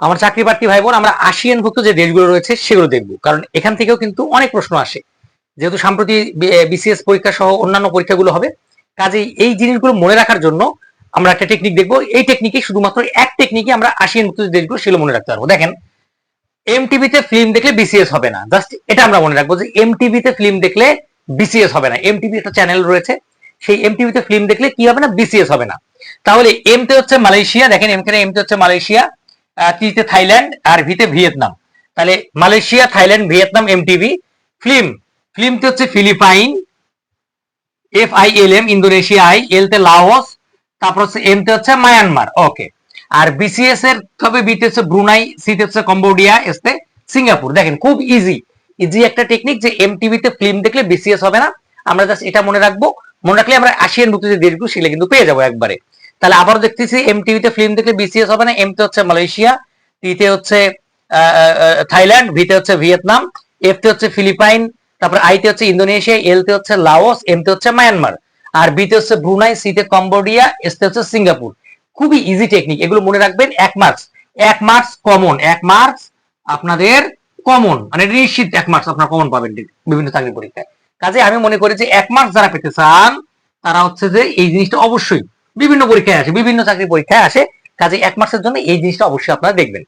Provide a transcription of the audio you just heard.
আমার চাকরি প্রার্থী ভাই বোন আমরা আসিয়ানভুক্ত যে দেশগুলো রয়েছে সেগুলো দেখব। কারণ এখান থেকেও কিন্তু অনেক প্রশ্ন আসে। যেহেতু সম্প্রতি বিসিএস পরীক্ষা সহ অন্যান্য পরীক্ষাগুলো হবে, কাজেই এই জিনিসগুলো মনে রাখার জন্য আমরা একটা টেকনিক দেখব। এই টেকনিকে শুধুমাত্র এক টেকনিকে আমরা আসিয়ানভুক্ত যে দেশগুলো সেগুলো মনে রাখতে পারব। দেখেন এমটিভিতে ফিল্ম দেখলে বিসিএস হবে না। জাস্ট এটা আমরা মনে রাখব যে এমটিভিতে ফিল্ম দেখলে বিসিএস হবে না। এমটিভি একটা চ্যানেল রয়েছে, সেই এমটিভিতে ফিল্ম দেখলে কি হবে না? বিসিএস হবে না। তাহলে এম তে হচ্ছে মালয়েশিয়া। দেখেন এম কে এম তে হচ্ছে মালয়েশিয়া। টি তে থাইল্যান্ড আর ভি তে ভিয়েতনাম। তাহলে Malaysia, Thailand, Vietnam MTV film film. তে হচ্ছে Philippines F I L M Indonesia, I L তে লাওস, তারপর হচ্ছে এম তে হচ্ছে মায়ানমার, ওকে। আর বিসিএস এর, তবে বি তে হচ্ছে ব্রুনাই সি তে হচ্ছে কম্বোডিয়া এস তে সিঙ্গাপুর। দেখেন, খুব ইজি ইজি একটা টেকনিক যে এমটিভি তে ফিল্ম দেখলে বিসিএস হবে না। আমরা জাস্ট এটা মনে রাখব। মনে রাখলে আমরা আসিয়ান ভুক্ত যে দেশগুলো সেগুলো কিন্তু পেয়ে যাব একবারে। তাহলে আবারও দেখতেছি এমটিভিতে ফিল্ম দেখলে বিসিএস হবে না এম তে হচ্ছে মালয়েশিয়া টি তে হচ্ছে থাইল্যান্ড, ভিতে হচ্ছে ভিয়েতনাম এফ তে হচ্ছে ফিলিপাইন, তারপর আইতে হচ্ছে ইন্দোনেশিয়া এল তে হচ্ছে লাওস এম তে হচ্ছে মায়ানমার, আর বিতে হচ্ছে ব্রুনাই সি তে কম্বোডিয়া এস তে হচ্ছে সিঙ্গাপুর। খুবই ইজি টেকনিক এগুলো মনে রাখবেন, এক মার্কস এক মার্কস কমন এক মার্কস আপনাদের কমন মানে নিশ্চিত এক মার্কস আপনারা কমন পাবেন বিভিন্ন চাকরি পরীক্ষায়। কাজে আমি মনে করি যে এক মার্কস যারা পেতে চান, তারা হচ্ছে যে এই জিনিসটা অবশ্যই বিভিন্ন পরীক্ষায় আসে, বিভিন্ন চাকরি পরীক্ষায় আসে। কাজে এক মাসের জন্য এই জিনিসটা অবশ্যই আপনারা দেখবেন।